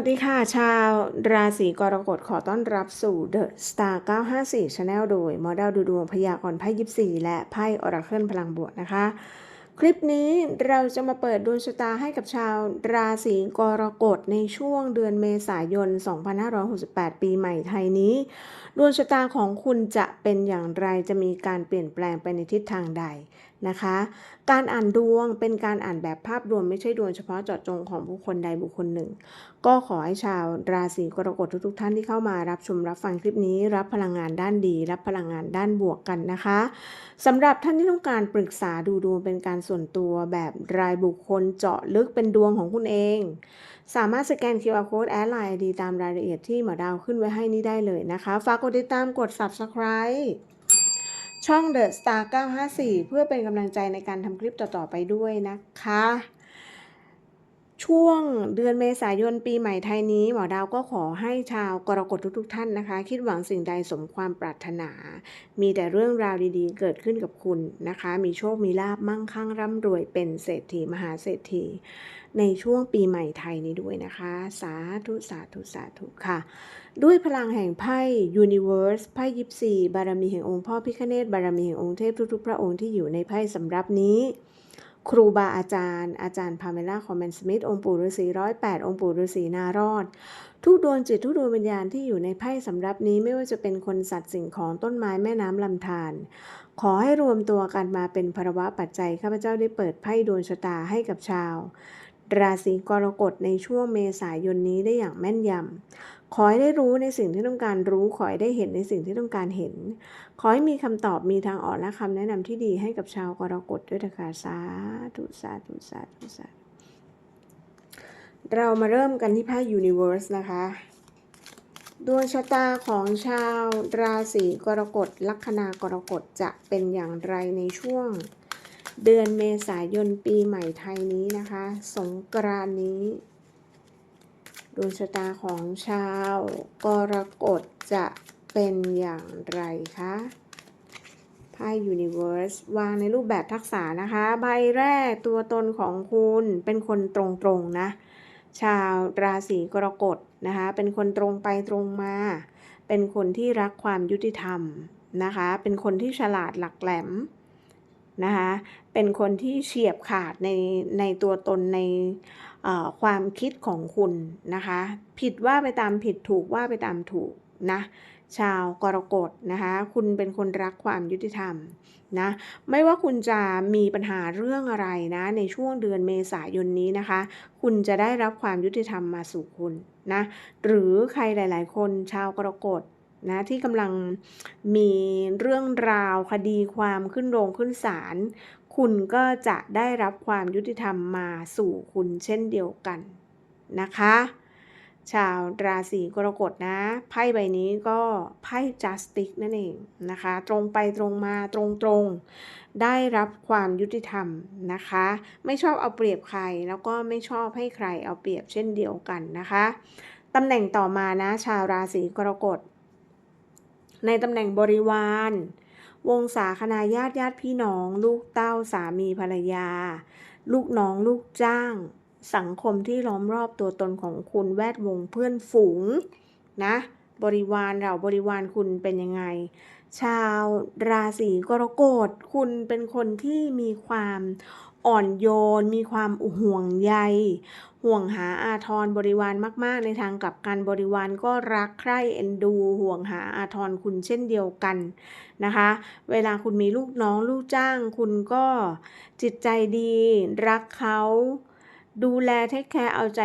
วัสดีค่ะ ชาวราศีกรกฎขอต้อนรับสู่ The Star 954 Channel โดย มอดลดูดวงพยากรณ์ไพ่ยิปซีและไพ่ออราเคิลพลังบวกนะคะ คลิปนี้เราจะมาเปิดดวงชะตาให้กับชาวราศีกรกฎในช่วงเดือนเมษายน 2568 ปีใหม่ไทยนี้ ดวงชะตาของคุณจะเป็นอย่างไรจะมีการเปลี่ยนแปลงไปในทิศทางใด นะคะ การอ่านดวงเป็นการอ่านแบบภาพรวมไม่ใช่ดวงเฉพาะเจาะจงของบุคคลใดบุคคลหนึ่ง ก็ขอให้ชาวราศีกรกฎทุกๆท่านที่เข้ามารับชมรับฟังคลิปนี้ รับพลังงานด้านดี รับพลังงานด้านบวกกันนะคะสำหรับท่านที่ต้องการปรึกษาดูดวงเป็นการส่วนตัวแบบรายบุคคลเจาะลึกเป็นดวงของคุณเอง สามารถสแกน QR Code แอดไลน์ดีตามรายละเอียดที่หมอดาวขึ้นไว้ให้นี่ได้เลยนะคะ ฝากกดติดตามกด Subscribe ช่อง The Star 954 เพื่อเป็นกำลังใจในการทำคลิปต่อ ๆ ไปด้วยนะคะ ช่วงเดือนเมษายนปีใหม่ไทยนี้ หมอดาวก็ขอให้ชาวกรกฎทุกๆ ท่านนะคะ คิดหวังสิ่งใดสมความปรารถนา มีแต่เรื่องราวดีๆ เกิดขึ้นกับคุณนะคะ มีโชคมีลาบมั่งคั่งร่ำรวยเป็นเศรษฐีมหาเศรษฐี ในช่วงปีใหม่ไทยนี้ด้วยนะคะ สาธุ สาธุ สาธุค่ะ ด้วยพลังแห่งไพ่ Universe ไพ่ยิปซีบารมีแห่งองค์พ่อพิฆเนศบารมีแห่งองค์เทพทุกๆ พระองค์ที่อยู่ในไพ่สำรับนี้ครูบาอาจารย์ อาจารย์พาเมล่าคอมเมนสมิธองค์ปู่ฤาษีร้อยแปดองค์ปู่ฤาษีนารอด ทุกดวงจิตทุกดวงวิญญาณที่อยู่ในไพ่สำรับนี้ไม่ว่าจะเป็นคนสัตว์สิ่งของต้นไม้แม่น้ำลำธารขอให้รวมตัวกันมาเป็นภรวะปัจจัย ข้าพเจ้าได้เปิดไพ่ดวงชะตาให้กับชาว ราศีกรกฎในช่วงเมษายนนี้ได้อย่างแม่นยำ ขอให้ได้รู้ในสิ่งที่ต้องการรู้ ขอให้ได้เห็นในสิ่งที่ต้องการเห็น ขอให้มีคำตอบ มีทางออกและคำแนะนำที่ดีให้กับชาวกรกฎด้วยนะคะสาธุสาธุสาธุสาธุเรามาเริ่มกันที่ไพ่ Universe นะคะ ดวงชะตาของชาวราศีกรกฎลัคนากรกฎจะเป็นอย่างไรในช่วง เดือนเมษายนปีใหม่ไทยนี้นะคะ สงกรานนี้ ดวงชะตาของชาวกรกฎจะเป็นอย่างไรคะไพ่ Universe วางในรูปแบบทักษะนะคะ ใบแรกตัวตนของคุณเป็นคนตรงๆนะ ชาวราศีกรกฎนะคะ เป็นคนตรงไปตรงมา เป็นคนที่รักความยุติธรรมนะคะ เป็นคนที่ฉลาดหลักแหลม นะคะเป็นคนที่เฉียบขาดในในตัวตนในความคิดของคุณนะคะ ผิดว่าไปตามผิดถูกว่าไปตามถูกนะชาวกรกฎนะคะ คุณเป็นคนรักความยุติธรรมนะ ไม่ว่าคุณจะมีปัญหาเรื่องอะไรนะ ในช่วงเดือนเมษายนนี้นะคะ คุณจะได้รับความยุติธรรมมาสู่คุณนะ หรือใครหลาย ๆ คนชาวกรกฎ นะที่กำลังมีเรื่องราวคดีความขึ้นโรงขึ้นศาลคุณก็จะได้รับความยุติธรรมมาสู่คุณเช่นเดียวกันนะคะ ชาวราศีกรกฎนะ ไพ่ใบนี้ก็ไพ่ justice นั่นเองนะคะ ตรงไปตรงมาตรงตรงได้รับความยุติธรรมนะคะ ไม่ชอบเอาเปรียบใครแล้วก็ไม่ชอบให้ใครเอาเปรียบเช่นเดียวกันนะคะตำแหน่งต่อมานะ ชาวราศีกรกฎ ในตำแหน่งบริวาร วงศาคณาญาติญาติพี่น้อง ลูกเต้าสามีภรรยา ลูกน้องลูกจ้าง สังคมที่ล้อมรอบตัวตนของคุณแวดวงเพื่อนฝูงนะบริวารเราบริวารคุณเป็นยังไง ชาวราศีกรกฎคุณเป็นคนที่มีความ อ่อนโยน มีความห่วงใย ห่วงหาอาทรบริวารมาก ๆ ในทางกลับกันบริวารก็รักใคร่เอ็นดู ห่วงหาอาทรคุณเช่นเดียวกันนะคะ เวลาคุณมีลูกน้องลูกจ้าง คุณก็จิตใจดี รักเขาดูแลเทคแคร์เอาใจ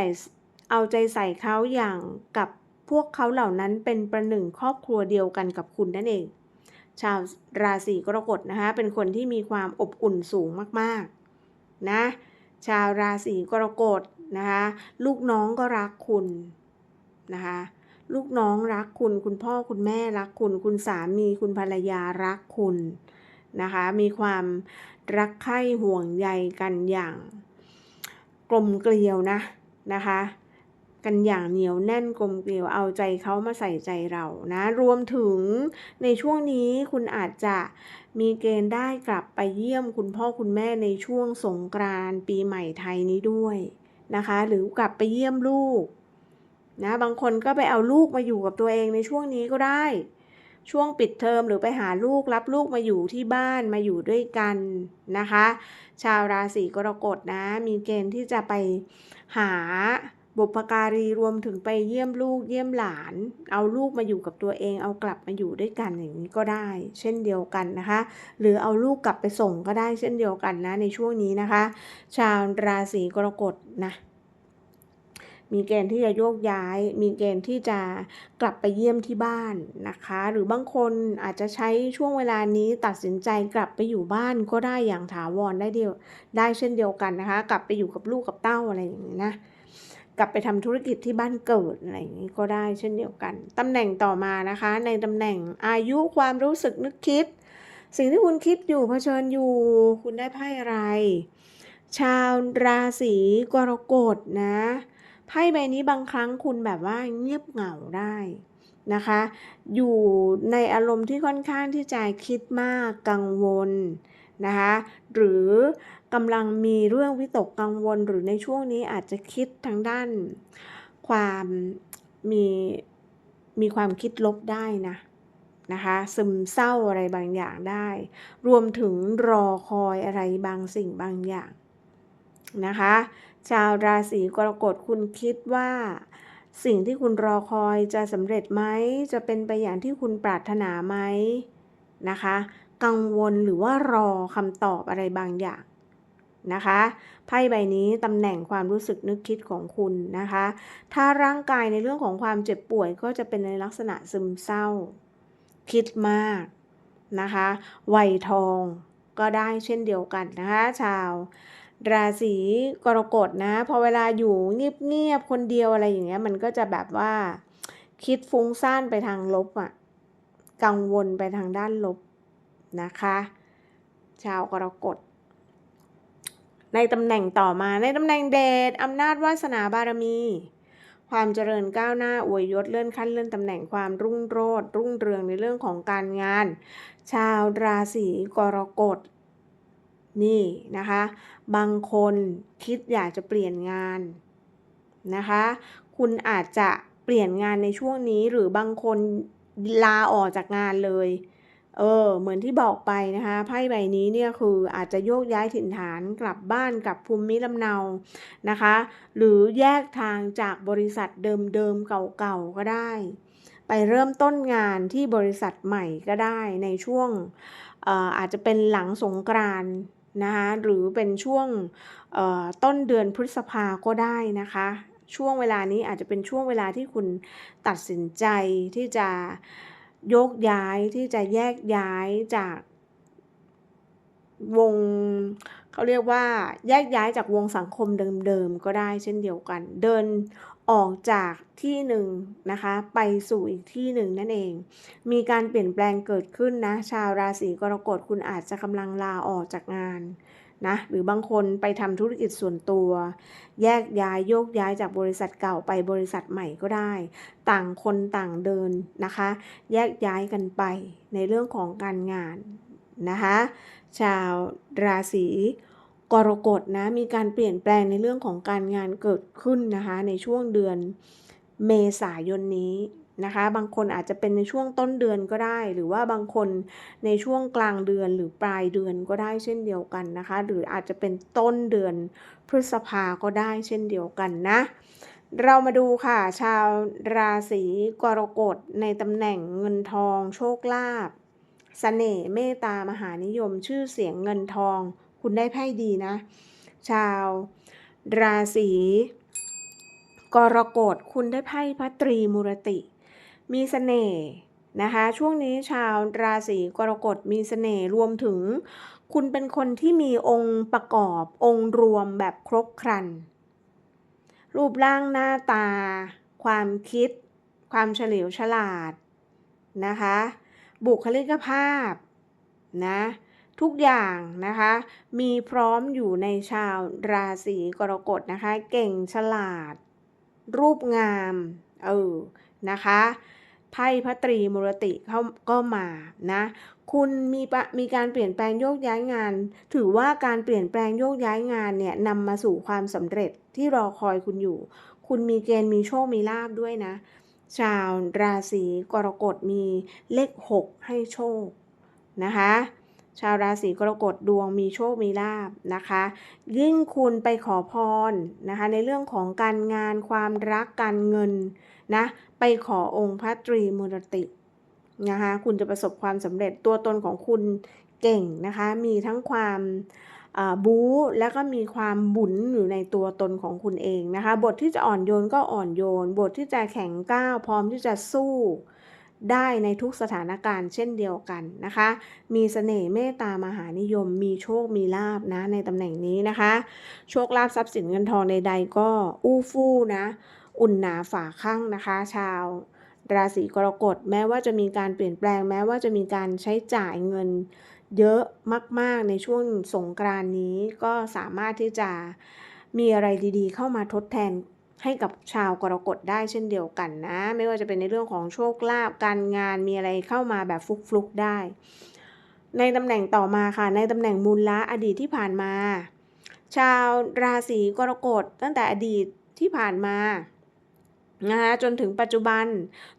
เอาใจใส่เขาอย่างกับพวกเขาเหล่านั้นเป็นประหนึ่งครอบครัวเดียวกันกับคุณนั่นเอง ชาวราศีกรกฎนะคะ เป็นคนที่มีความอบอุ่นสูงมาก ๆ นะ ชาวราศีกรกฎนะคะลูกน้องก็รักคุณนะคะลูกน้องรักคุณ คุณพ่อคุณแม่รักคุณ คุณสามีคุณภรรยารักคุณนะคะมีความรักใคร่ห่วงใยกันอย่างกลมเกลียวนะนะคะ กันอย่างเหนียวแน่นกลมเกลียวเอาใจเขามาใส่ใจเรานะ รวมถึงในช่วงนี้คุณอาจจะมีเกณฑ์ได้กลับไปเยี่ยมคุณพ่อคุณแม่ในช่วงสงกรานต์ปีใหม่ไทยนี้ด้วยนะคะ หรือกลับไปเยี่ยมลูกนะบางคนก็ไปเอาลูกมาอยู่กับตัวเองในช่วงนี้ก็ได้ ช่วงปิดเทอมหรือไปหาลูกรับลูกมาอยู่ที่บ้านมาอยู่ด้วยกันนะคะ ชาวราศีกรกฎนะ มีเกณฑ์ที่จะไปหา บุพการีรวมถึงไปเยี่ยมลูกเยี่ยมหลาน เอาลูกมาอยู่กับตัวเอง เอากลับมาอยู่ด้วยกันอย่างนี้ก็ได้ เช่นเดียวกันนะคะ หรือเอาลูกกลับไปส่งก็ได้เช่นเดียวกันนะในช่วงนี้นะคะ ชาวราศีกรกฎนะมีเกณฑ์ที่จะโยกย้าย มีเกณฑ์ที่จะกลับไปเยี่ยมที่บ้านนะคะ หรือบางคนอาจจะใช้ช่วงเวลานี้ตัดสินใจกลับไปอยู่บ้านก็ได้อย่างถาวรได้เดียวได้เช่นเดียวกันนะคะ กลับไปอยู่กับลูกกับเต้าอะไรอย่างนี้นะ กลับไปทำธุรกิจที่บ้านเกิดอะไรอย่างนี้ก็ได้เช่นเดียวกันตำแหน่งต่อมานะคะ ในตำแหน่งอายุความรู้สึกนึกคิด สิ่งที่คุณคิดอยู่เผชิญอยู่ คุณได้ไพ่อะไร ชาวราศีกรกฎนะไพ่ใบนี้บางครั้งคุณแบบว่าเงียบเหงาได้นะคะ อยู่ในอารมณ์ที่ค่อนข้างที่จะคิดมากกังวลนะคะ หรือ กำลังมีเรื่องวิตกกังวล หรือในช่วงนี้อาจจะคิดทางด้านความมีมีความคิดลบได้นะนะคะซึมเศร้าอะไรบางอย่างได้ รวมถึงรอคอยอะไรบางสิ่งบางอย่างนะคะ ชาวราศีกรกฎคุณคิดว่า สิ่งที่คุณรอคอยจะสำเร็จไหมจะเป็นไปอย่างที่คุณปรารถนาไหมนะคะ กังวลหรือว่ารอคำตอบอะไรบางอย่าง นะคะไพ่ใบนี้ตำแหน่งความรู้สึกนึกคิดของคุณนะคะ ถ้าร่างกายในเรื่องของความเจ็บป่วยก็จะเป็นในลักษณะซึมเศร้า คิดมากนะคะวัยทองก็ได้เช่นเดียวกันนะคะ ชาวราศีกรกฎนะพอเวลาอยู่เงียบๆคนเดียวอะไรอย่างเงี้ยมันก็จะแบบว่า คิดฟุ้งซ่านไปทางลบอะ่ะกังวลไปทางด้านลบนะคะ ชาวกรกฎ ในตำแหน่งต่อมาในตำแหน่งเดชอำนาจวาสนาบารมี ความเจริญก้าวหน้าอวยยศเลื่อนขั้นเลื่อนตำแหน่งความรุ่งโรจน์รุ่งเรืองในเรื่องของการงาน ชาวราศีกรกฎนี่นะคะ บางคนคิดอยากจะเปลี่ยนงานนะคะ คุณอาจจะเปลี่ยนงานในช่วงนี้หรือบางคนลาออกจากงานเลย เออ เหมือนที่บอกไปนะคะไพ่ใบนี้เนี่ยคืออาจจะโยกย้ายถิ่นฐานกลับบ้านกลับภูมิลำเนานะคะ หรือแยกทางจากบริษัทเดิมๆเก่าๆก็ได้ ไปเริ่มต้นงานที่บริษัทใหม่ก็ได้ในช่วงอาจจะเป็นหลังสงกรานนะคะหรือเป็นช่วงต้นเดือนพฤษภาก็ได้นะคะช่วงเวลานี้อาจจะเป็นช่วงเวลาที่คุณตัดสินใจที่จะ ยกย้ายที่จะแยกย้ายจากวงเขาเรียกว่าแยกย้ายจากวงสังคมเดิมๆก็ได้เช่นเดียวกัน เดินออกจากที่หนึ่งนะคะไปสู่อีกที่หนึ่งนั่นเอง มีการเปลี่ยนแปลงเกิดขึ้นนะชาวราศีกรกฎคุณอาจจะกำลังลาออกจากงาน นะหรือบางคนไปทำธุรกิจส่วนตัว แยกย้ายโยกย้ายจากบริษัทเก่าไปบริษัทใหม่ก็ได้ ต่างคนต่างเดินนะคะ แยกย้ายกันไปในเรื่องของการงานนะคะชาวราศีกรกฎนะมีการเปลี่ยนแปลงในเรื่องของการงานเกิดขึ้นนะคะในช่วงเดือนเมษายนนี้ นะคะ บางคนอาจจะเป็นในช่วงต้นเดือนก็ได้ หรือว่าบางคนในช่วงกลางเดือนหรือปลายเดือนก็ได้เช่นเดียวกันนะคะ หรืออาจจะเป็นต้นเดือนพฤษภาก็ได้เช่นเดียวกันนะ เรามาดูค่ะ ชาวราศีกรกฎในตำแหน่งเงินทองโชคลาภสเสน่ห์เมตตามหานิยมชื่อเสียงเงินทอง คุณได้ไพ่ดีนะ ชาวราศีกรกฎคุณได้ไพ่พระตรีมุรติ มีเสน่ห์นะคะช่วงนี้ชาวราศีกรกฎมีเสน่ห์รวมถึง คุณเป็นคนที่มีองค์ประกอบองค์รวมแบบครบครัน รูปร่างหน้าตา ความคิด ความเฉลียวฉลาดนะคะ บุคลิกภาพนะทุกอย่างนะคะ มีพร้อมอยู่ในชาวราศีกรกฎนะคะ เก่งฉลาด รูปงาม เออ นะคะ ไพ่พระตรีมุรติเขาก็มานะ คุณมีมีการเปลี่ยนแปลงโยกย้ายงาน ถือว่าการเปลี่ยนแปลงโยกย้ายงานเนี่ยนำมาสู่ความสำเร็จที่รอคอยคุณอยู่ คุณมีเกณฑ์มีโชคมีลาบด้วยนะ ชาวราศีกรกฎมีเลข 6 ให้โชคนะคะชาวราศีกรกฎดวงมีโชคมีลาบนะคะ ยิ่งคุณไปขอพรนะคะในเรื่องของการงานความรักการเงินนะ ไปขอองค์พระตรีมูรตินะคะคุณจะประสบความสำเร็จตัวตนของคุณเก่งนะคะมีทั้งความบู๊แล้วก็มีความบุญอยู่ในตัวตนของคุณเองนะคะบทที่จะอ่อนโยนก็อ่อนโยน บทที่จะแข็งก้าวพร้อมที่จะสู้ ได้ในทุกสถานการณ์เช่นเดียวกันนะคะ มีเสน่ห์เมตตามหานิยม มีโชค มีลาบนะในตำแหน่งนี้นะคะ โชคลาภทรัพย์สินเงินทองใดๆก็อู้ฟู่นะ อุ่นหนาฝาข้างนะคะ ชาวราศีกรกฎแม้ว่าจะมีการเปลี่ยนแปลง แม้ว่าจะมีการใช้จ่ายเงินเยอะมาก ๆ ในช่วงสงกรานนี้ก็สามารถที่จะมีอะไรดีๆ เข้ามาทดแทน ให้กับชาวกรกฎได้เช่นเดียวกันนะ ไม่ว่าจะเป็นในเรื่องของโชคลาภการงานมีอะไรเข้ามาแบบฟลุกๆได้ ในตำแหน่งต่อมาค่ะ ในตำแหน่งมูลละอดีตที่ผ่านมา ชาวราศีกรกฎตั้งแต่อดีตที่ผ่านมานะคะจนถึงปัจจุบัน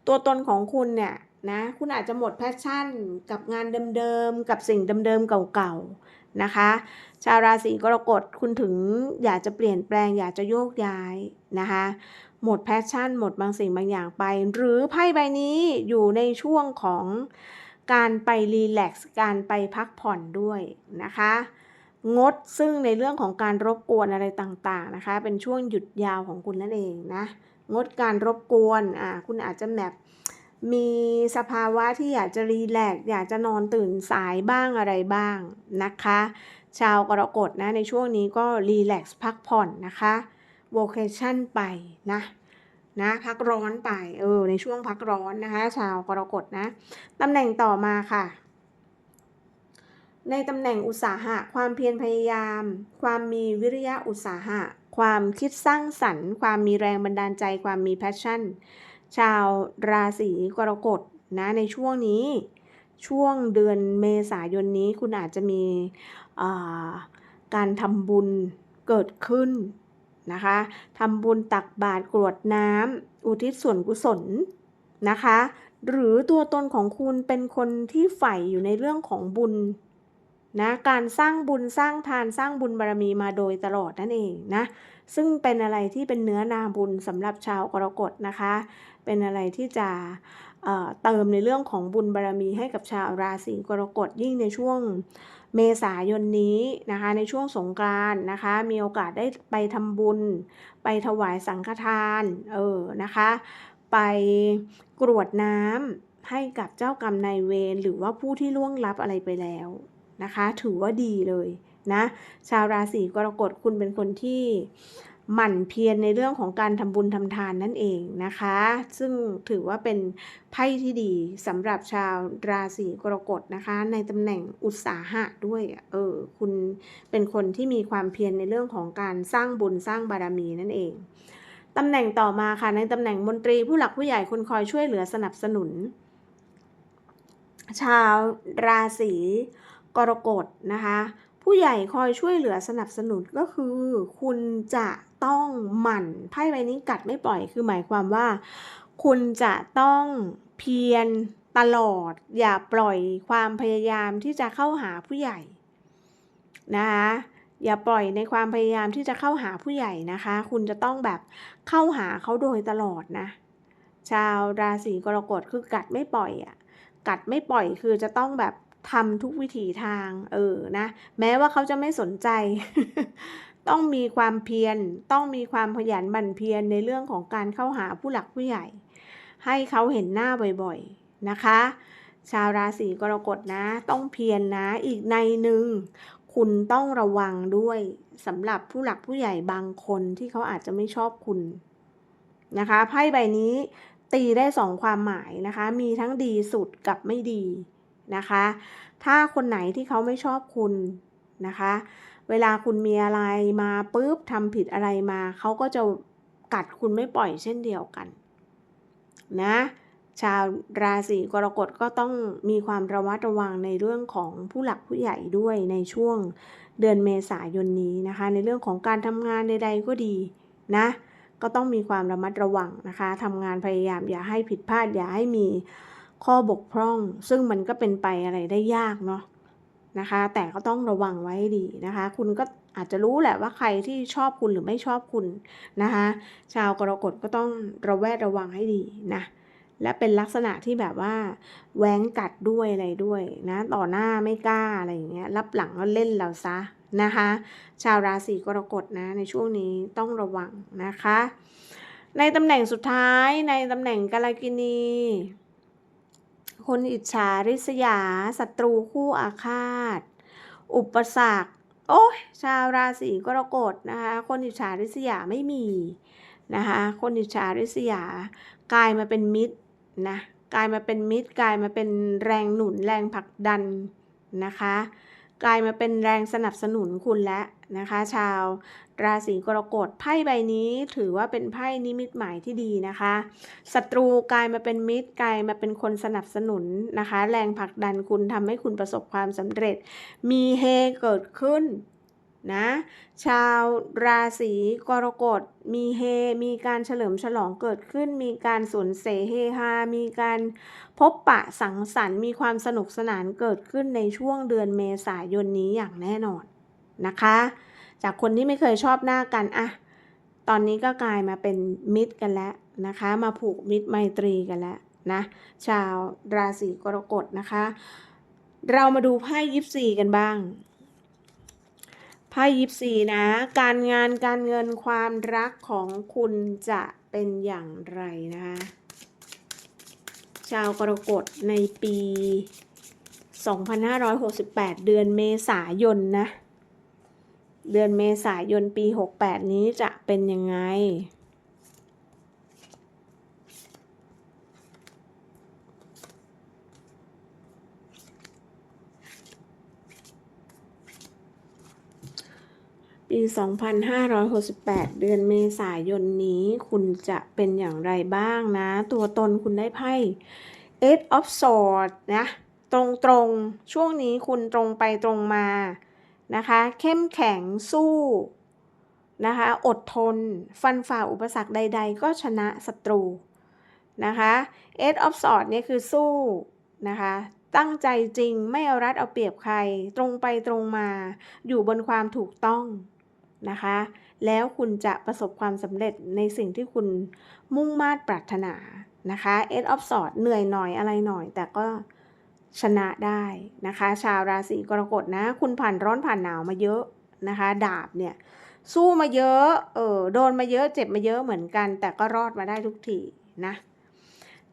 ตัวตนของคุณเนี่ยนะคุณอาจจะหมดแพชชั่นกับงานเดิมๆ กับสิ่งเดิมๆ เก่าๆ นะคะ ชาวราศีกรกฎคุณถึงอยากจะเปลี่ยนแปลงอยากจะโยกย้ายนะคะ หมดแพชชั่น หมดบางสิ่งบางอย่างไป หรือไพ่ใบนี้อยู่ในช่วงของการไปรีแลกซ์การไปพักผ่อนด้วยนะคะงดซึ่งในเรื่องของการรบกวนอะไรต่างๆนะคะ เป็นช่วงหยุดยาวของคุณนั่นเองนะงดการรบกวนอ่าคุณอาจจะแบบ มีสภาวะที่อยากจะรีแลกซ์อยากจะนอนตื่นสายบ้างอะไรบ้างนะคะ ชาวกรกฎนะในช่วงนี้ก็รีแลกซ์พักผ่อนนะคะโวเคชั่นไปนะนะพักร้อนไปเออในช่วงพักร้อนนะคะ ชาวกรกฎนะตำแหน่งต่อมาค่ะ ในตำแหน่งอุตสาหะ ความเพียรพยายาม ความมีวิริยะอุตสาหะ ความคิดสร้างสรรค์ ความมีแรงบันดาลใจ ความมีแพชชั่น ชาวราศีกรกฎนะในช่วงนี้ช่วงเดือนเมษายนนี้คุณอาจจะมีการทำบุญเกิดขึ้นนะคะทำบุญตักบาตรกรวดน้ำอุทิศส่วนกุศลนะคะ หรือตัวตนของคุณเป็นคนที่ใฝ่อยู่ในเรื่องของบุญ นะการสร้างบุญสร้างทานสร้างบุญบารมีมาโดยตลอดนั่นเองนะซึ่งเป็นอะไรที่เป็นเนื้อนาบุญสำหรับชาวกรกฎนะคะ เป็นอะไรที่จะเเติมในเรื่องของบุญบารมีให้กับชาวราศีกรกฎยิ่งในช่วงเมษายนนี้นะคะในช่วงสงกรานนะคะ มีโอกาสได้ไปทำบุญ ไปถวายสังฆทานเออนะคะ ไปกรวดน้ำให้กับเจ้ากรรมนายเวรหรือว่าผู้ที่ล่วงลับอะไรไปแล้ว นะคะ ถือว่าดีเลยนะ ชาวราศีกรกฎคุณเป็นคนที่หมั่นเพียรในเรื่องของการทำบุญทำทานนั่นเองนะคะ ซึ่งถือว่าเป็นไพ่ที่ดีสำหรับชาวราศีกรกฎนะคะ ในตำแหน่งอุตสาหะด้วยเออคุณเป็นคนที่มีความเพียรในเรื่องของการสร้างบุญสร้างบารมีนั่นเองตำแหน่งต่อมาค่ะในตำแหน่งมนตรีผู้หลักผู้ใหญ่คนคอยช่วยเหลือสนับสนุน ชาวราศี กรกฎนะคะ ผู้ใหญ่คอยช่วยเหลือสนับสนุนก็คือ คุณจะต้องหมั่นไพ่ใบนี้กัดไม่ปล่อยคือหมายความว่า คุณจะต้องเพียรตลอด อย่าปล่อยความพยายามที่จะเข้าหาผู้ใหญ่นะคะอย่าปล่อยในความพยายามที่จะเข้าหาผู้ใหญ่นะคะ คุณจะต้องแบบเข้าหาเขาโดยตลอดนะ ชาวราศีกรกฎคือกัดไม่ปล่อยอะ กัดไม่ปล่อยคือจะต้องแบบ ทำทุกวิถีทาง เออนะแม้ว่าเขาจะไม่สนใจ ต้องมีความเพียรต้องมีความขยันบันเพียรในเรื่องของการเข้าหาผู้หลักผู้ใหญ่ ให้เขาเห็นหน้าบ่อยๆนะคะ ชาวราศีกรกฎนะ ต้องเพียรนนะอีกในหนึ่งคุณต้องระวังด้วยสำหรับผู้หลักผู้ใหญ่บางคนที่เขาอาจจะไม่ชอบคุณนะคะไพ่ใบนี้ตีได้สองความหมายนะคะ มีทั้งดีสุดกับไม่ดี นะคะ ถ้าคนไหนที่เขาไม่ชอบคุณนะคะ เวลาคุณมีอะไรมาปุ๊บทำผิดอะไรมา เขาก็จะกัดคุณไม่ปล่อยเช่นเดียวกันนะชาวราศีกรกฎก็ต้องมีความระมัดระวังในเรื่องของผู้หลักผู้ใหญ่ด้วยในช่วงเดือนเมษายนนี้นะคะ ในเรื่องของการทำงานใดๆก็ดีนะ ก็ต้องมีความระมัดระวังนะคะทำงานพยายามอย่าให้ผิดพลาดอย่าให้มี ข้อบกพร่อง ซึ่งมันก็เป็นไปอะไรได้ยากเนาะนะคะ แต่ก็ต้องระวังไว้ดีนะคะ คุณก็อาจจะรู้แหละว่าใครที่ชอบคุณหรือไม่ชอบคุณนะคะ ชาวกรกฎก็ต้องระแวดระวังให้ดีนะและเป็นลักษณะที่แบบว่าแหวงกัดด้วยอะไรด้วยนะต่อหน้าไม่กล้าอะไรอย่างเงี้ยรับหลังก็เล่นเราซะนะคะ ชาวราศีกรกฎนะในช่วงนี้ต้องระวังนะคะ ในตำแหน่งสุดท้ายในตำแหน่งกาลกินี คนอิจฉาริษยาศัตรูคู่อาฆาต อุปสรรคโอ้ยชาวราศีกรกฎนะคะคนอิจฉาริษยาไม่มีนะคะคนอิจฉาริษยากลายมาเป็นมิตรนะกลายมาเป็นมิตรกลายมาเป็นแรงหนุนแรงผลักดันนะคะ กลายมาเป็นแรงสนับสนุนคุณแล้วนะคะ ชาว ราศีกรกฎไพ่ใบนี้ถือว่าเป็นไพ่นิมิตหมายที่ดีนะคะศัตรูกลายมาเป็นมิตรกลายมาเป็นคนสนับสนุนนะคะ แรงผลักดันคุณทำให้คุณประสบความสำเร็จ มีเฮเกิดขึ้นนะชาวราศีกรกฎมีเฮ มีการเฉลิมฉลองเกิดขึ้น มีการสวนเสเฮฮา มีการพบปะสังสรรค์ มีความสนุกสนานเกิดขึ้นในช่วงเดือนเมษายนนี้อย่างแน่นอนนะคะ จากคนที่ไม่เคยชอบหน้ากันอะตอนนี้ก็กลายมาเป็นมิตรกันแล้วนะคะ มาผูกมิตรไมตรีกันแล้วนะชาวราศีกรกฎนะคะ เรามาดูไพ่ยิปซีกันบ้างไพ่ยิปซีนะ การงานการเงินความรักของคุณจะเป็นอย่างไรนะคะ ชาวกรกฎในปี 2568 เดือนเมษายนนะ เดือนเมษายนปี 68 นี้จะเป็นยังไง ปี 2568 เดือนเมษายนนี้คุณจะเป็นอย่างไรบ้างนะ ตัวตนคุณได้ไพ่ Eight of Swords นะ ตรงตรงๆช่วงนี้คุณตรงไปตรงมา นะคะ เข้มแข็งสู้นะคะ อดทน ฟันฝ่าอุปสรรคใด ๆ ก็ชนะศัตรูนะคะ Eight of s w o r d เนี่ยคือสู้นะคะ ตั้งใจจริงไม่เอารัดเอาเปรียบใคร ตรงไปตรงมา อยู่บนความถูกต้องนะคะ แล้วคุณจะประสบความสำเร็จในสิ่งที่คุณมุ่งมา่ปรารถนานะคะ Eight of s w o r d เหนื่อยหน่อยอะไรหน่อย แต่ก็ ชนะได้นะคะ ชาวราศีกรกฎนะ คุณผ่านร้อนผ่านหนาวมาเยอะนะคะ ดาบเนี่ย สู้มาเยอะเออโดนมาเยอะเจ็บมาเยอะเหมือนกัน แต่ก็รอดมาได้ทุกทีนะ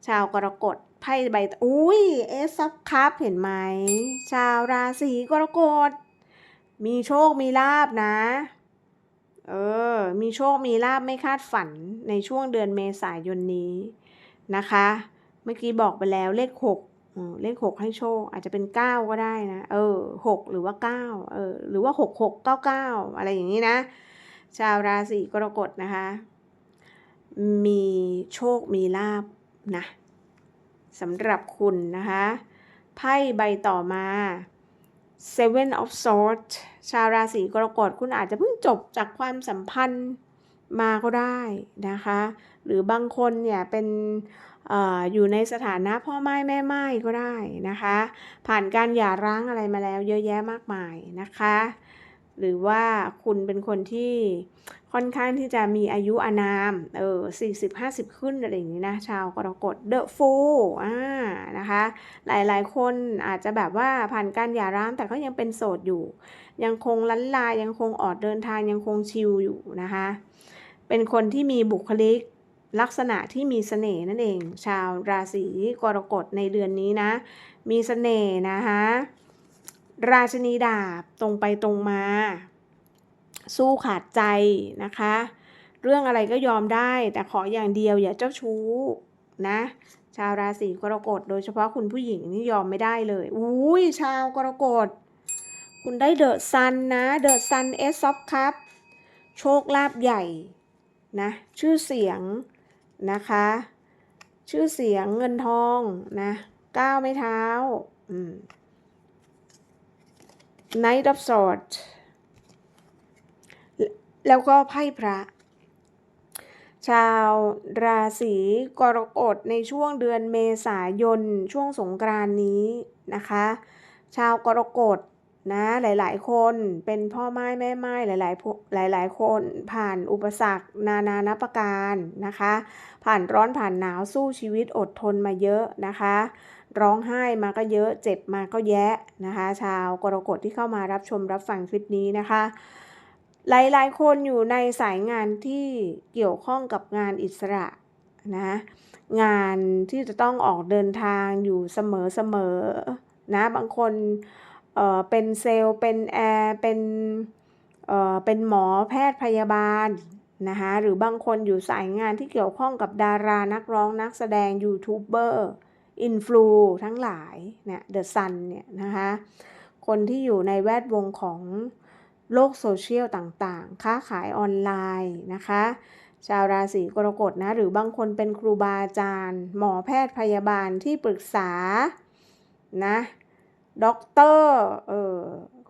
ชาวกรกฎไพ่ใบอุ้ยเอสซับคัพเห็นไหมชาวราศีกรกฎมีโชคมีลาบนะ เออ มีโชคมีลาบไม่คาดฝันในช่วงเดือนเมษายนนี้นะคะ เมื่อกี้บอกไปแล้วเลขหก เลขหกให้โชค อาจจะเป็นเก้าก็ได้นะ เออหกหรือว่าเก้าเออหรือว่าหกหกเก้าเก้าอะไรอย่างนี้นะ ชาวราศีกรกฎนะคะ มีโชคมีลาบนะสำหรับคุณนะคะไพ่ใบต่อมา Seven of Swords ชาวราศีกรกฎคุณอาจจะเพิ่งจบจากความสัมพันธ์มาก็ได้นะคะ หรือบางคนเนี่ยเป็น อยู่ในสถานะพ่อไม้แม่ไม้ก็ได้นะคะ ผ่านการหย่าร้างอะไรมาแล้วเยอะแยะมากมายนะคะ หรือว่าคุณเป็นคนที่ค่อนข้างที่จะมีอายุอานาม เออสี่สิบห้าสิบขึ้นอะไรอย่างนี้นะ ชาวกรกฎเดอะฟูอ่านะคะ หลายๆ คนอาจจะแบบว่าผ่านการหย่าร้างแต่ก็ยังเป็นโสดอยู่ ยังคงลันลายังคงออดเดินทางยังคงชิลอยู่นะคะ เป็นคนที่มีบุคลิก ลักษณะที่มีเสน่ห์นั่นเอง ชาวราศีกรกฎในเดือนนี้นะ มีเสน่ห์นะคะราชนีดาบตรงไปตรงมา สู้ขาดใจนะคะ เรื่องอะไรก็ยอมได้แต่ขออย่างเดียวอย่าเจ้าชู้นะชาวราศีกรกฎโดยเฉพาะคุณผู้หญิงนี่ยอมไม่ได้เลย อุ้ยชาวกรกฎ คุณได้เดอะซันนะเดอะซันเอสซอฟครับ โชคลาภใหญ่นะ ชื่อเสียง นะคะ ชื่อเสียงเงินทองนะก้าวไม่เท้า Knight of Swords แล้วก็ไพ่พระ ชาวราศีกรกฎในช่วงเดือนเมษายน ช่วงสงกรานนี้นะคะ ชาวกรกฎนะหลายๆ คนเป็นพ่อไม้แม่ไม้หลายๆหลาย ๆ คนผ่านอุปสรรคนานานับประการนะคะ ผ่านร้อนผ่านหนาวสู้ชีวิตอดทนมาเยอะนะคะ ร้องไห้มาก็เยอะ เจ็บมาก็แยะนะคะ ชาวกรกฎที่เข้ามารับชมรับฟังคลิปนี้นะคะ หลายๆ คนอยู่ในสายงานที่เกี่ยวข้องกับงานอิสระนะงานที่จะต้องออกเดินทางอยู่เสมอๆนะบางคนเอ่อเป็นเซลล์เป็นแอร์เป็นเอ่อเป็นหมอแพทย์พยาบาล นะคะหรือบางคนอยู่สายงานที่เกี่ยวข้องกับดารานักร้องนักแสดงยูทูบเบอร์อินฟลูทั้งหลายเนี่ยเดอะซันเนี่ยนะคะคนที่อยู่ในแวดวงของโลกโซเชียลต่างๆ ค้าขายออนไลน์นะคะ ชาวราศีกรกฎนะ หรือบางคนเป็นครูบาอาจารย์ หมอแพทย์พยาบาลที่ปรึกษา นะด็อกเตอร์เออ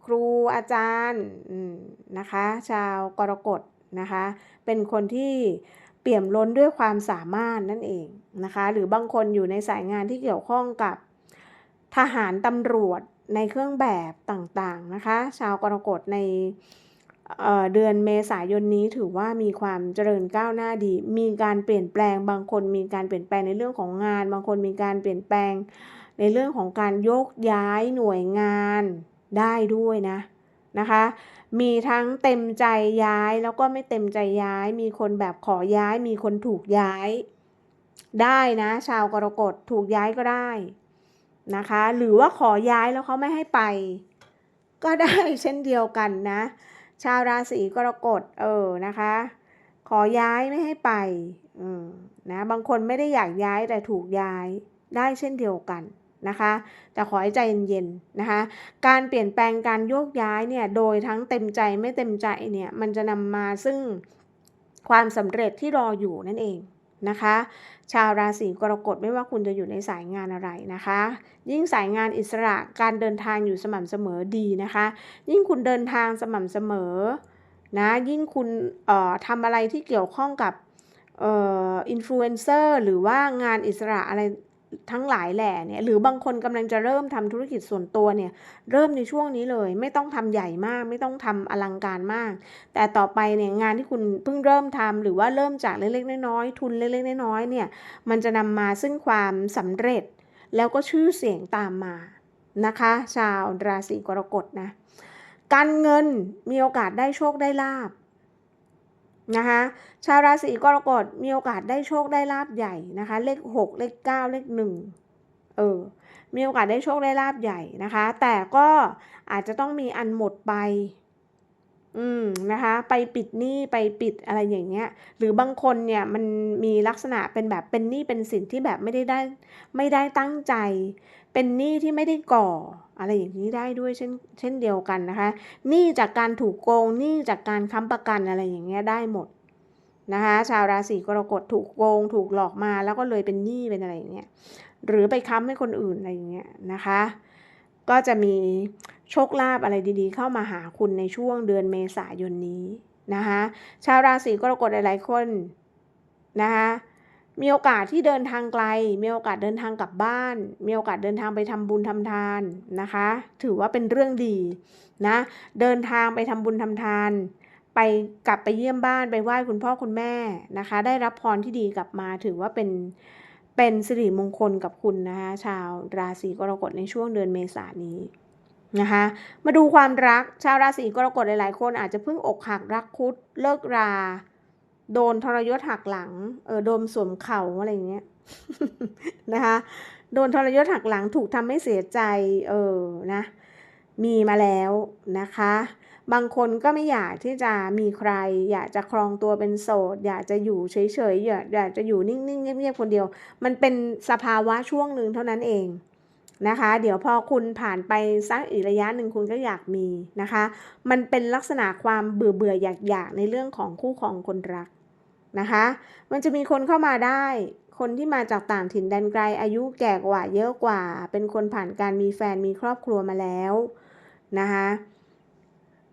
ครูอาจารย์นะคะ ชาวกรกฎ นะคะ เป็นคนที่เปี่ยมล้นด้วยความสามารถนั่นเองนะคะ หรือบางคนอยู่ในสายงานที่เกี่ยวข้องกับทหารตำรวจในเครื่องแบบต่างๆนะคะ ชาวกรกฎในเเดือนเมษายนนี้ถือว่ามีความเจริญก้าวหน้าดี มีการเปลี่ยนแปลง บางคนมีการเปลี่ยนแปลงในเรื่องของงาน บางคนมีการเปลี่ยนแปลงในเรื่องของการยกย้ายหน่วยงานได้ด้วยนะ นะคะ มีทั้งเต็มใจย้ายแล้วก็ไม่เต็มใจย้าย มีคนแบบขอย้าย มีคนถูกย้าย ได้นะ ชาวกรกฎถูกย้ายก็ได้นะคะ หรือว่าขอย้ายแล้วเขาไม่ให้ไป ก็ได้เช่นเดียวกันนะ ชาวราศีกรกฎเออนะคะ ขอย้ายไม่ให้ไปอืมนะบางคนไม่ได้อยากย้ายแต่ถูกย้ายได้เช่นเดียวกัน นะคะ แต่ขอให้ใจเย็นๆนะคะ การเปลี่ยนแปลงการโยกย้ายเนี่ยโดยทั้งเต็มใจไม่เต็มใจเนี่ยมันจะนำมาซึ่งความสำเร็จที่รออยู่นั่นเองนะคะ ชาวราศีกรกฎไม่ว่าคุณจะอยู่ในสายงานอะไรนะคะ ยิ่งสายงานอิสระการเดินทางอยู่สม่ำเสมอดีนะคะ ยิ่งคุณเดินทางสม่ำเสมอนะยิ่งคุณทำอะไรที่เกี่ยวข้องกับอินฟลูเอนเซอร์หรือว่างานอิสระอะไร ทั้งหลายแหล่เนี่ยหรือบางคนกำลังจะเริ่มทำธุรกิจส่วนตัวเนี่ยเริ่มในช่วงนี้เลย ไม่ต้องทำใหญ่มาก ไม่ต้องทำอลังการมาก แต่ต่อไปเนี่ยงานที่คุณเพิ่งเริ่มทำหรือว่าเริ่มจากเล็กๆน้อยๆทุนเล็กๆน้อยๆเนี่ยมันจะนำมาซึ่งความสำเร็จ แล้วก็ชื่อเสียงตามมานะคะ ชาวราศีกรกฎนะการเงินมีโอกาสได้โชคได้ลาบ นะคะชาวราศีกรกฎมีโอกาสได้โชคได้ลาบใหญ่นะคะ เลขหกเลขเก้าเลขหนึ่งเออมีโอกาสได้โชคได้ลาบใหญ่นะคะ แต่ก็อาจจะต้องมีอันหมดไป อืมนะคะไปปิดหนี้ไปปิดอะไรอย่างเงี้ย หรือบางคนเนี่ยมันมีลักษณะเป็นแบบเป็นหนี้เป็นสินที่แบบไม่ได้ได้ไม่ได้ตั้งใจ เป็นหนี้ที่ไม่ได้ก่อ อะไรอย่างนี้ได้ด้วยเช่นเช่นเดียวกันนะคะหนี้จากการถูกโกงหนี้จากการค้ำประกันอะไรอย่างเงี้ยได้หมดนะคะชาวราศีกรกฎถูกโกงถูกหลอกมาแล้วก็เลยเป็นหนี้เป็นอะไรอย่างเงี้ยหรือไปค้ำให้คนอื่นอะไรอย่างเงี้ยนะคะ ก็จะมี โชคลาภอะไรดีๆ เข้ามาหาคุณในช่วงเดือนเมษายนนี้นะคะชาวราศีกรกฎหลายๆคนนะคะมีโอกาสที่เดินทางไกล มีโอกาสเดินทางกลับบ้าน มีโอกาสเดินทางไปทำบุญทำทานนะคะ ถือว่าเป็นเรื่องดีนะ เดินทางไปทำบุญทำทาน ไปกลับไปเยี่ยมบ้านไปไหว้คุณพ่อคุณแม่นะคะ ได้รับพรที่ดีกลับมาถือว่าเป็นเป็นสิริมงคลกับคุณนะคะชาวราศีกรกฎในช่วงเดือนเมษายนนี้ นะคะ มาดูความรัก ชาวราศีกรกฎหลายๆ คนอาจจะเพิ่งอกหักรักคุดเลิกรา โดนทรยศหักหลัง เออโดนสวมเข่าอะไรอย่างเงี้ยนะคะ โดนทรยศหักหลังถูกทำให้เสียใจ เออนะ มีมาแล้วนะคะ บางคนก็ไม่อยากที่จะมีใคร อยากจะครองตัวเป็นโสด อยากจะอยู่เฉยๆอยากอยากจะอยู่นิ่งๆเงียบๆคนเดียว มันเป็นสภาวะช่วงหนึ่งเท่านั้นเอง นะคะ เดี๋ยวพอคุณผ่านไปสักอีกระยะหนึ่งคุณก็อยากมีนะคะ มันเป็นลักษณะความเบื่อเบื่ออยากอยากในเรื่องของคู่ครองคนรักนะคะ มันจะมีคนเข้ามาได้ คนที่มาจากต่างถิ่นแดนไกล อายุแก่กว่าเยอะกว่า เป็นคนผ่านการมีแฟนมีครอบครัวมาแล้วนะคะ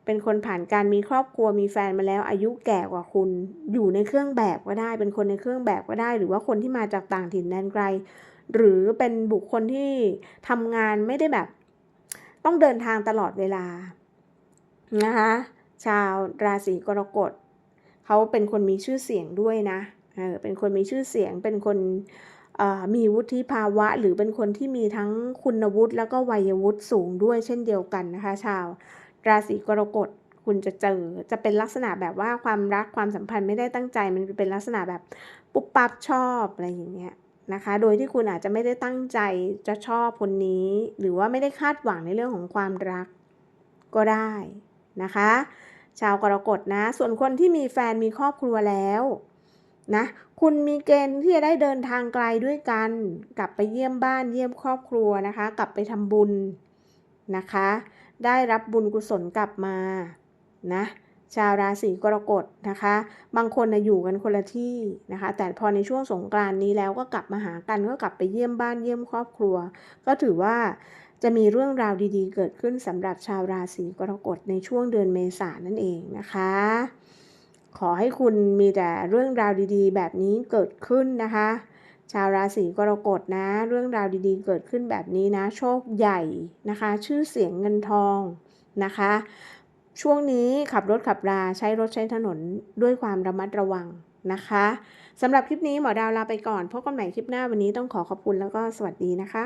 เป็นคนผ่านการมีครอบครัวมีแฟนมาแล้ว อายุแก่กว่าคุณ อยู่ในเครื่องแบบก็ได้ เป็นคนในเครื่องแบบก็ได้ หรือว่าคนที่มาจากต่างถิ่นแดนไกล หรือเป็นบุคคลที่ทำงานไม่ได้แบบ ต้องเดินทางตลอดเวลานะคะชาวราศีกรกฎเขาเป็นคนมีชื่อเสียงด้วยนะเออเป็นคนมีชื่อเสียงเป็นคนมีวุฒิภาวะ หรือเป็นคนที่มีทั้งคุณวุฒิแล้วก็วัยวุฒิสูงด้วยเช่นเดียวกันนะคะ ชาวราศีกรกฎคุณจะเจอจะเป็นลักษณะแบบว่าความรักความสัมพันธ์ไม่ได้ตั้งใจ มันเป็นลักษณะแบบปุ๊บปั๊บชอบอะไรอย่างเงี้ย นะคะ โดยที่คุณอาจจะไม่ได้ตั้งใจจะชอบคนนี้ หรือว่าไม่ได้คาดหวังในเรื่องของความรัก ก็ได้นะคะ ชาวกรกฎนะ ส่วนคนที่มีแฟนมีครอบครัวแล้วนะคุณมีเกณฑ์ที่จะได้เดินทางไกลด้วยกัน กลับไปเยี่ยมบ้านเยี่ยมครอบครัวนะคะ กลับไปทำบุญนะคะ ได้รับบุญกุศลกลับมานะ ชาวราศีกรกฎนะคะ บางคนนะอยู่กันคนละที่นะคะ แต่พอในช่วงสงกรานต์นี้แล้วก็กลับมาหากันก็กลับไปเยี่ยมบ้านเยี่ยมครอบครัว ก็ถือว่าจะมีเรื่องราวดีๆ เกิดขึ้นสำหรับชาวราศีกรกฎในช่วงเดือนเมษายนนั่นเองนะคะ ขอให้คุณมีแต่เรื่องราวดีๆ แบบนี้เกิดขึ้นนะคะ ชาวราศีกรกฎนะ เรื่องราวดีๆ เกิดขึ้นแบบนี้นะ โชคใหญ่นะคะ ชื่อเสียงเงินทองนะคะ ช่วงนี้ขับรถขับราใช้รถใช้ถนนด้วยความระมัดระวังนะคะสำหรับคลิปนี้หมอดาวลาไปก่อนพบกันใหม่คลิปหน้าวันนี้ต้องขอขอบคุณแล้วก็สวัสดีนะคะ